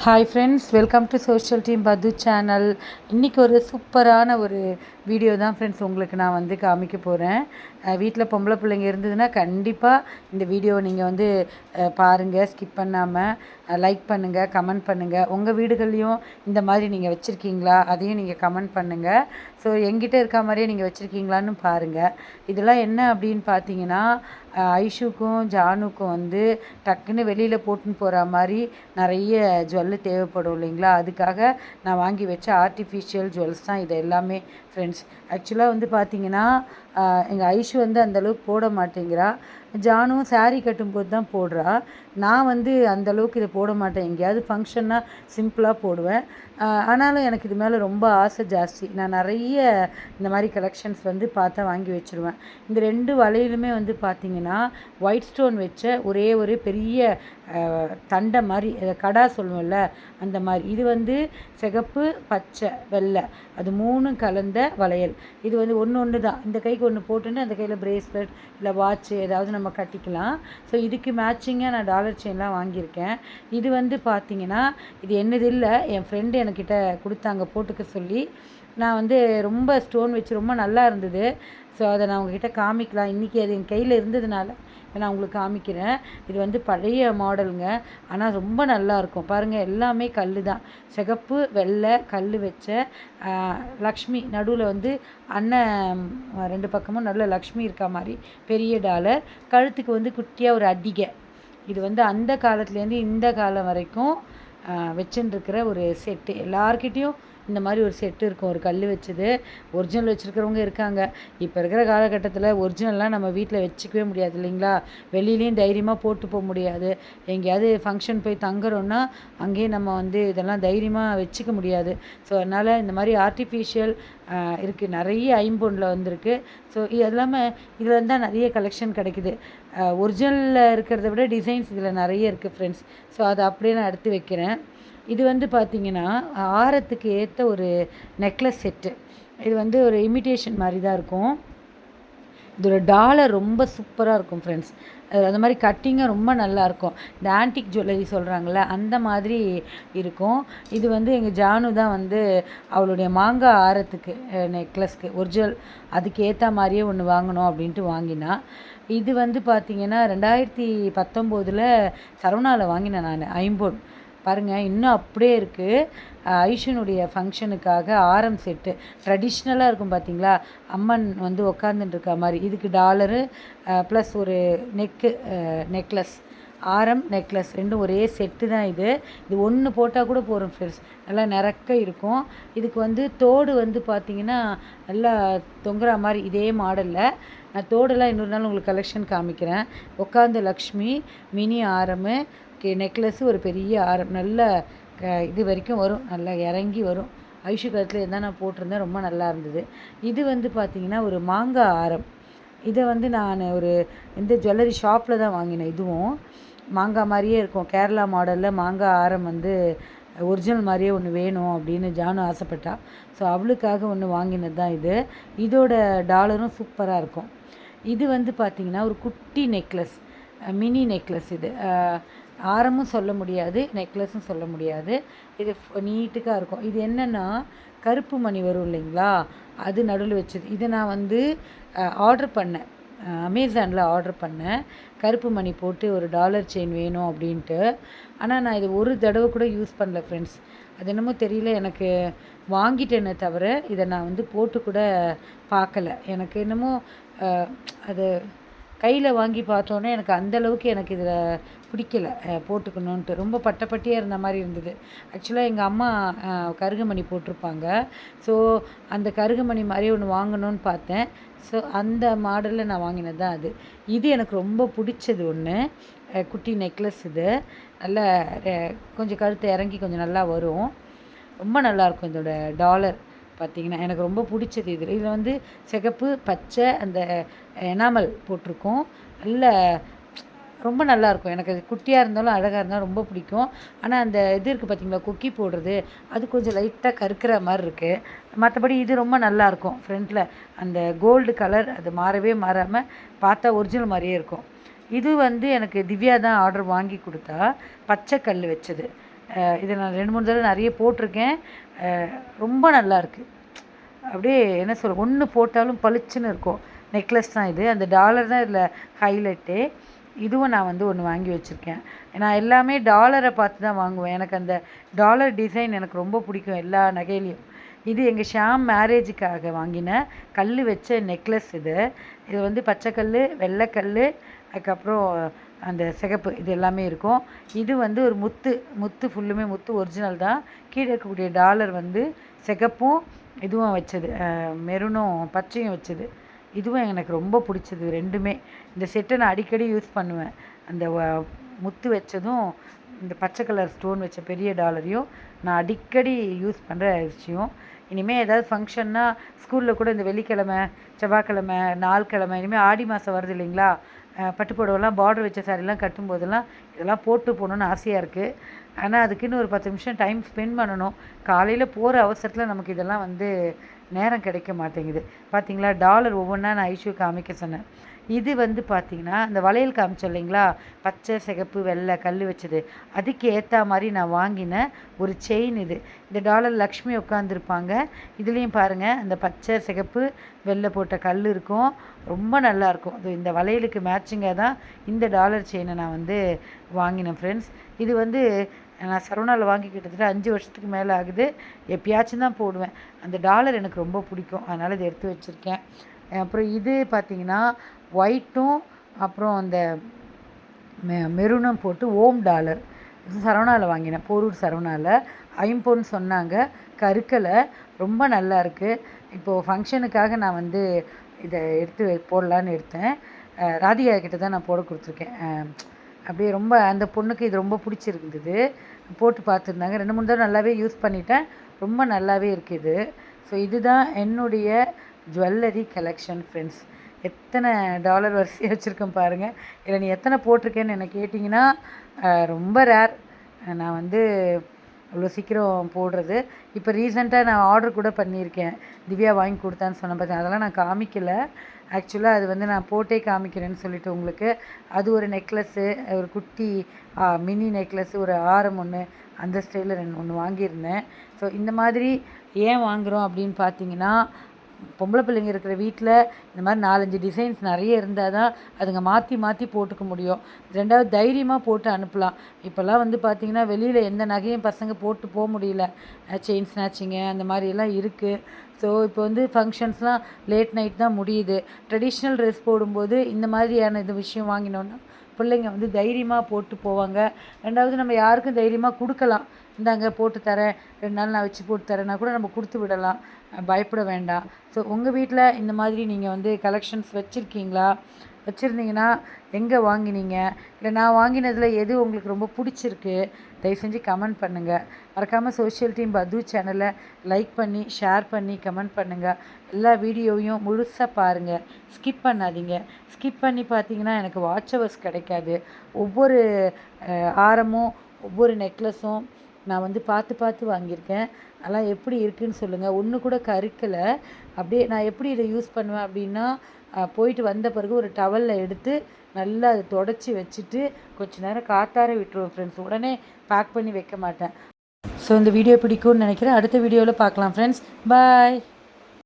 Hi friends welcome to social team பது channel இன்றைக்கி ஒரு சூப்பரான ஒரு வீடியோ தான் ஃப்ரெண்ட்ஸ் உங்களுக்கு நான் வந்து காமிக்க போகிறேன் வீட்டில் பொம்பளை பிள்ளைங்க இருந்ததுன்னா கண்டிப்பாக இந்த வீடியோவை நீங்கள் வந்து பாருங்கள் ஸ்கிப் பண்ணாமல் லைக் பண்ணுங்கள் கமெண்ட் பண்ணுங்கள் உங்கள் வீடுகள்லையும் இந்த மாதிரி நீங்கள் வச்சுருக்கீங்களா? அதையும் நீங்கள் கமெண்ட் பண்ணுங்கள் ஸோ எங்கிட்ட இருக்க மாதிரியே நீங்கள் வச்சுருக்கீங்களான்னு பாருங்கள் இதெல்லாம் என்ன அப்படின்னு பார்த்தீங்கன்னா ஐஷுக்கும் ஜானுக்கும் வந்து டக்குன்னு வெளியில் போட்டுன்னு போகிற மாதிரி நிறைய ஜுவல்லு தேவைப்படும் இல்லைங்களா? அதுக்காக நான் வாங்கி வச்ச ஆர்டிஃபிஷியல் ஜுவல்ஸ் தான் இது எல்லாமே ஃப்ரெண்ட்ஸ் ஆக்சுவலாக வந்து பார்த்திங்கன்னா எங்கள் ஐஷு வந்து அந்தளவுக்கு போட மாட்டேங்கிறா. ஜானும் சாரீ கட்டும்போது தான் போடுறா. நான் வந்து அந்தளவுக்கு இதை போட மாட்டேன். எங்கேயாவது ஃபங்க்ஷன்னா சிம்பிளாக போடுவேன். ஆனாலும் எனக்கு இது மேலே ரொம்ப ஆசை ஜாஸ்தி. நான் நிறைய இந்த மாதிரி கலெக்ஷன்ஸ் வந்து பார்த்தா வாங்கி வச்சுருவேன். இந்த ரெண்டு வலையிலுமே வந்து பார்த்திங்கன்னா ஒயிட் ஸ்டோன் வச்ச ஒரே ஒரு பெரிய தண்டை மாதிரி கடா சொல்லுவோம்ல அந்த மாதிரி. இது வந்து சிகப்பு பச்சை வெள்ளை. அது மூணும் கலந்த வளையல். இது வந்து ஒன்று ஒன்று தான் இந்த கைக்கு ஒன்று போட்டுன்னு அந்த கையில் பிரேஸ்லெட் இல்லை வாட்ச் ஏதாவது நம்ம நம்ம கட்டிக்கலாம். ஸோ இதுக்கு மேட்சிங்காக நான் டாலர் செயின்லாம் வாங்கியிருக்கேன். இது வந்து பார்த்திங்கன்னா இது என்னது இல்லை என் ஃப்ரெண்டு என்கிட்ட கொடுத்தாங்க போட்டுக்க சொல்லி. நான் வந்து ரொம்ப ஸ்டோன் வச்சு ரொம்ப நல்லா இருந்தது. ஸோ அதை நான் உங்ககிட்ட காமிக்கலாம். இன்றைக்கி அது என் கையில் இருந்ததுனால நான் உங்களுக்கு காமிக்கிறேன். இது வந்து பழைய மாடலுங்க. ஆனால் ரொம்ப நல்லாயிருக்கும் பாருங்கள் எல்லாமே கல் தான். சிகப்பு வெள்ளை கல் வச்ச லக்ஷ்மி நடுவில் வந்து அண்ணன் ரெண்டு பக்கமும் நல்ல லக்ஷ்மி இருக்கா மாதிரி. பெரிய டாலர். கழுத்துக்கு வந்து குட்டியாக ஒரு அடிகை. இது வந்து அந்த காலத்துலேருந்து இந்த காலம் வரைக்கும் வச்சுருக்கிற ஒரு செட்டு எல்லார்கிட்டேயும் இந்த மாதிரி ஒரு செட்டு இருக்கும் ஒரு கல் வச்சது. ஒரிஜினல் வச்சுருக்கிறவங்க இருக்காங்க. இப்போ இருக்கிற காலகட்டத்தில் ஒரிஜினல்லாம் நம்ம வீட்டில் வச்சுக்கவே முடியாது இல்லைங்களா? வெளியிலையும் தைரியமாக போட்டு போக முடியாது. எங்கேயாவது ஃபங்க்ஷன் போய் தங்குறோன்னா அங்கேயே நம்ம வந்து இதெல்லாம் தைரியமாக வச்சுக்க முடியாது. ஸோ அதனால் இந்த மாதிரி ஆர்டிஃபிஷியல் இருக்குது நிறைய ஐம்பொனில் வந்திருக்கு. ஸோ இது இல்லாமல் இதில் தான் நிறைய கலெக்ஷன் கிடைக்குது. ஒரிஜினலில் இருக்கிறத விட டிசைன்ஸ் இதில் நிறைய இருக்குது ஃப்ரெண்ட்ஸ் ஸோ அதை அப்படியே நான் எடுத்து வைக்கிறேன். இது வந்து பார்த்திங்கன்னா ஆரத்துக்கு ஏற்ற ஒரு நெக்லஸ் செட்டு இது வந்து ஒரு இமிட்டேஷன் மாதிரி தான் இருக்கும். இதோட டாலர் ரொம்ப சூப்பராக இருக்கும் ஃப்ரெண்ட்ஸ் அந்த மாதிரி கட்டிங்கும் ரொம்ப நல்லாயிருக்கும் இந்த ஆன்டிக் ஜுவல்லரி சொல்கிறாங்கள அந்த மாதிரி இருக்கும். இது வந்து எங்கள் ஜானு தான் வந்து அவளுடைய மாங்காய் ஆரத்துக்கு நெக்லஸ்க்கு ஒரிஜினல் அதுக்கு ஏற்ற மாதிரியே ஒன்று வாங்கணும் அப்படின்ட்டு வாங்கினா. இது வந்து பார்த்திங்கன்னா ரெண்டாயிரத்தி பத்தொம்போதில் சரவணாவில் வாங்கினேன் நான் ஐம்பொன். பாருங்கள் இன்னும் அப்படியே இருக்குது ஐஷனுடைய ஃபங்க்ஷனுக்காக ஆரம் செட்டு ட்ரெடிஷ்னலாக இருக்கும் பார்த்தீங்களா அம்மன் வந்து உக்காந்துட்டு மாதிரி. இதுக்கு டாலரு ப்ளஸ் ஒரு நெக்கு நெக்லஸ் ஆரம் நெக்லஸ் ரெண்டும் ஒரே செட்டு தான் இது. இது ஒன்று போட்டால் கூட போகிறோம் ஃப்ரெண்ட்ஸ் நல்லா நிறக்க இருக்கும். இதுக்கு வந்து தோடு வந்து பார்த்திங்கன்னா நல்லா தொங்குற மாதிரி இதே மாடலில் நான் தோடெல்லாம் இன்னொரு நாள் உங்களுக்கு கலெக்ஷன் காமிக்கிறேன். உட்காந்து லக்ஷ்மி மினி ஆரமு நெக்லஸ்ஸு ஒரு பெரிய ஆரம். நல்ல இது வரைக்கும் வரும். நல்லா இறங்கி வரும். ஐஷு கருத்தில் இருந்தால் நான் போட்டிருந்தேன். ரொம்ப நல்லா இருந்தது. இது வந்து பார்த்திங்கன்னா ஒரு மாங்காய் ஆரம். இதை வந்து நான் ஒரு இந்த ஜுவல்லரி ஷாப்பில் தான் வாங்கினேன். இதுவும் மாங்காய் மாதிரியே இருக்கும். கேரளா மாடலில் மாங்காய் ஆரம் வந்து ஒரிஜினல் மாதிரியே ஒன்று வேணும் அப்படின்னு ஜானு ஆசைப்பட்டா. ஸோ அவளுக்காக ஒன்று வாங்கினது தான் இது. இதோட டாலரும் சூப்பராக இருக்கும். இது வந்து பார்த்திங்கன்னா ஒரு குட்டி நெக்லஸ் மினி நெக்லஸ் இது. ஆரமும் சொல்ல முடியாது நெக்லஸும் சொல்ல முடியாது. இது நீட்டுக்காக இருக்கும். இது என்னென்னா கருப்பு மணி வரும் இல்லைங்களா? அது நடுவில் வச்சது. இதை நான் வந்து ஆர்டர் பண்ணேன். அமேசானில் ஆர்டர் பண்ணேன். கருப்பு மணி போட்டு ஒரு டாலர் செயின் வேணும் அப்படின்ட்டு. ஆனால் நான் இது ஒரு தடவை கூட யூஸ் பண்ணல ஃப்ரெண்ட்ஸ் அது என்னமோ தெரியல எனக்கு வாங்கிட்டேனே தவிர இதை நான் வந்து போட்டு கூட பார்க்கல. எனக்கு என்னமோ அது கையில் வாங்கி பார்த்தோன்னே எனக்கு அந்தளவுக்கு எனக்கு இதில் பிடிக்கல. போட்டுக்கணுன்ட்டு ரொம்ப பட்டப்பட்டியாக இருந்த மாதிரி இருந்தது. ஆக்சுவலாக எங்கள் அம்மா கருகமணி போட்டிருப்பாங்க. ஸோ அந்த கருகமணி மாதிரி ஒன்று வாங்கணும்னு பார்த்தேன். ஸோ அந்த மாடலில் நான் வாங்கினது தான் அது. இது எனக்கு ரொம்ப பிடிச்சது ஒன்று குட்டி நெக்லஸ் இது. நல்ல கொஞ்சம் கழுத்து இறங்கி கொஞ்சம் நல்லா வரும். ரொம்ப நல்லாயிருக்கும் இதோட டாலர். பார்த்திங்கன்னா எனக்கு ரொம்ப பிடிச்சது இதில். இதில் வந்து சிகப்பு பச்சை அந்த எனாமல் போட்டிருக்கோம். நல்ல ரொம்ப நல்லாயிருக்கும் எனக்கு அது குட்டியாக இருந்தாலும் அழகாக இருந்தாலும் ரொம்ப பிடிக்கும். ஆனால் அந்த இது இருக்குது பார்த்திங்களா கொக்கி போடுறது அது கொஞ்சம் லைட்டாக கருக்கிற மாதிரி இருக்குது மற்றபடி இது ரொம்ப நல்லாயிருக்கும் ஃப்ரண்ட்டில் அந்த கோல்டு கலர் அது மாறவே மாறாமல் பார்த்தா ஒரிஜினல் மாதிரியே இருக்கும். இது வந்து எனக்கு திவ்யா தான் ஆர்டர் வாங்கி கொடுத்தா பச்சை கல் வச்சது. இதை நான் ரெண்டு மூணு தடவை நிறைய போட்டிருக்கேன். ரொம்ப நல்லாயிருக்கு அப்படியே என்ன சொல்ல ஒன்று போட்டாலும் பளிச்சுன்னு இருக்கும். நெக்லஸ் தான் இது. அந்த டாலர் தான் இதில் ஹைலைட்டு. இதுவும் நான் வந்து ஒன்று வாங்கி வச்சுருக்கேன். நான் எல்லாமே டாலரை பார்த்து தான் வாங்குவேன். எனக்கு அந்த டாலர் டிசைன் எனக்கு ரொம்ப பிடிக்கும் எல்லா நகையிலையும். இது எங்கள் ஷாம் மேரேஜுக்காக வாங்கின கல் வச்ச நெக்லஸ் இது. இது வந்து பச்சைக்கல் வெள்ளைக்கல் அதுக்கப்புறம் அந்த சிகப்பு இது எல்லாமே இருக்கும். இது வந்து ஒரு முத்து முத்து ஃபுல்லுமே முத்து ஒரிஜினல் தான். கீழே இருக்கக்கூடிய டாலர் வந்து சிகப்பும் இதுவும் வச்சது. மெரூனும் பச்சையும் வச்சது. இதுவும் எனக்கு ரொம்ப பிடிச்சது ரெண்டுமே. இந்த செட்டை நான் அடிக்கடி யூஸ் பண்ணுவேன். அந்த வ- முத்து வச்சதும் இந்த பச்சை கலர் ஸ்டோன் வச்ச பெரிய டாலரையும் நான் அடிக்கடி யூஸ் பண்ணுற விஷயம். இனிமேல் ஏதாவது ஃபங்க்ஷன்னா ஸ்கூலில் கூட இந்த வெள்ளிக்கிழமை செவ்வாய்க்கிழமை நாள் கிழமை இனிமேல் ஆடி மாதம் வருது இல்லைங்களா? பட்டு புடவைலாம் பார்டர் வச்ச சாரிலாம் கட்டும்போதெல்லாம் இதெல்லாம் போட்டு போகணுன்னு ஆசையாக இருக்குது ஆனால் அதுக்குன்னு ஒரு பத்து நிமிஷம் டைம் ஸ்பெண்ட் பண்ணணும். காலையில் போகிற அவசரத்தில் நமக்கு இதெல்லாம் வந்து நேரம் கிடைக்க மாட்டேங்குது. பார்த்தீங்களா டாலர் ஒவ்வொன்றா நான் ஐஷு காமிக்க சொன்னேன். இது வந்து பார்த்திங்கன்னா அந்த வளையல் காமிச்சோம் இல்லைங்களா? பச்சை சிகப்பு வெள்ளை கல் வச்சது. அதுக்கு ஏற்ற மாதிரி நான் வாங்கின ஒரு செயின் இது. இந்த டாலர் லக்ஷ்மி உட்காந்துருப்பாங்க இதுலேயும் பாருங்கள் அந்த பச்சை சிகப்பு வெள்ளை போட்ட கல் இருக்கும். ரொம்ப நல்லா இருக்கும். அது இந்த வளையலுக்கு மேட்சிங்காக தான் இந்த டாலர் செயினை நான் வந்து வாங்கினேன் ஃப்ரெண்ட்ஸ் இது வந்து நான் சரவணாவில் வாங்கி கிட்டத்தட்ட அஞ்சு வருஷத்துக்கு மேலே ஆகுது. எப்பயாச்சும் தான் போடுவேன். அந்த டாலர் எனக்கு ரொம்ப பிடிக்கும். அதனால் இதை எடுத்து வச்சுருக்கேன். அப்புறம் இது பார்த்தீங்கன்னா ஒயிட்டும் அப்புறம் அந்த மெ மெரூனும் போட்டு ஓம் டாலர். இது சரவணாவில் வாங்கினேன். போரூர் சரவணாவில் ஐம்பொன்னு சொன்னாங்க. கருக்கலை. ரொம்ப நல்லா இருக்குது இப்போது ஃபங்க்ஷனுக்காக நான் வந்து இதை எடுத்து போடலான்னு எடுத்தேன். ராதிகா கிட்ட தான் நான் போட கொடுத்துருக்கேன். அப்படியே ரொம்ப அந்த பொண்ணுக்கு இது ரொம்ப பிடிச்சிருந்தது. போட்டு பார்த்துருந்தாங்க. ரெண்டு மூணு தடவை நல்லாவே யூஸ் பண்ணிட்டேன். ரொம்ப நல்லாவே இருக்குது. ஸோ இதுதான் என்னுடைய ஜுவல்லரி கலெக்ஷன் ஃப்ரெண்ட்ஸ் எத்தனை டாலர் வரிசையாக வச்சுருக்கேன் பாருங்கள் இதில் நீ எத்தனை போட்டிருக்கேன்னு என்னை கேட்டிங்கன்னா ரொம்ப ரேர் நான் வந்து அவ்வளோ சீக்கிரம் போடுறது. இப்போ ரீசெண்டாக நான் ஆர்டர் கூட பண்ணியிருக்கேன். திவ்யா வாங்கி கொடுத்தான்னு சொன்ன பார்த்தேன் அதெல்லாம் நான் காமிக்கல. ஆக்சுவலாக அது வந்து நான் போட்டே காமிக்கிறேன்னு சொல்லிட்டு உங்களுக்கு. அது ஒரு நெக்லஸ்ஸு ஒரு குட்டி மினி நெக்லஸ் ஒரு ஆரம் ஒன்று அந்த ஸ்டைலில் ரெண்டு ஒன்று வாங்கியிருந்தேன். ஸோ இந்த மாதிரி ஏன் வாங்குகிறோம் அப்படின்னு பார்த்தீங்கன்னா பொம்பளை பிள்ளைங்க இருக்கிற வீட்டில் இந்த மாதிரி நாலஞ்சு டிசைன்ஸ் நிறைய இருந்தால் தான் அதுங்க மாற்றி மாற்றி போட்டுக்க முடியும். ரெண்டாவது தைரியமாக போட்டு அனுப்பலாம். இப்போல்லாம் வந்து பார்த்திங்கன்னா வெளியில் எந்த நகையும் பசங்க போட்டு போக முடியல. செயின் ஸ்நாச்சிங்கு அந்த மாதிரி எல்லாம் இருக்குது ஸோ இப்போ வந்து ஃபங்க்ஷன்ஸ்லாம் லேட் நைட் தான் முடியுது. ட்ரெடிஷ்னல் ட்ரெஸ் போடும்போது இந்த மாதிரியான இது விஷயம் வாங்கினோன்னா பிள்ளைங்க வந்து தைரியமாக போட்டு போவாங்க. ரெண்டாவது நம்ம யாருக்கும் தைரியமாக கொடுக்கலாம். இந்தாங்க போட்டு தரேன். ரெண்டு நாள் நான் வச்சு போட்டு தரேன்னா கூட நம்ம கொடுத்து விடலாம். பயப்பட வேண்டாம். ஸோ உங்கள் வீட்டில் இந்த மாதிரி நீங்கள் வந்து கலெக்ஷன்ஸ் வச்சுருக்கீங்களா? வச்சுருந்தீங்கன்னா எங்கே வாங்கினீங்க? இல்லை நான் வாங்கினதில் எது உங்களுக்கு ரொம்ப பிடிச்சிருக்கு? தயவு செஞ்சு கமெண்ட் பண்ணுங்கள் மறக்காமல் சோஷியல் டீம் பது சேனலை லைக் பண்ணி ஷேர் பண்ணி கமெண்ட் பண்ணுங்கள் எல்லா வீடியோவையும் முழுசாக பாருங்கள் ஸ்கிப் பண்ணாதீங்க. ஸ்கிப் பண்ணி பார்த்தீங்கன்னா எனக்கு வாட்ச் ஹவர்ஸ் கிடைக்காது. ஒவ்வொரு ஆரமும் ஒவ்வொரு நெக்லஸும் நான் வந்து பார்த்து பார்த்து வாங்கியிருக்கேன். அதெல்லாம் எப்படி இருக்குதுன்னு சொல்லுங்கள் ஒன்று கூட கருக்கலை. அப்படியே நான் எப்படி இதை யூஸ் பண்ணுவேன் அப்படின்னா போயிட்டு வந்த பிறகு ஒரு டவலில் எடுத்து நல்லா அதை தொடச்சி வச்சுட்டு கொஞ்ச நேரம் காத்தார விட்டுருவோம் ஃப்ரெண்ட்ஸ் உடனே பேக் பண்ணி வைக்க மாட்டேன். ஸோ இந்த வீடியோ பிடிக்கும்னு நினைக்கிறேன். அடுத்த வீடியோவில் பார்க்கலாம் ஃப்ரெண்ட்ஸ் பாய்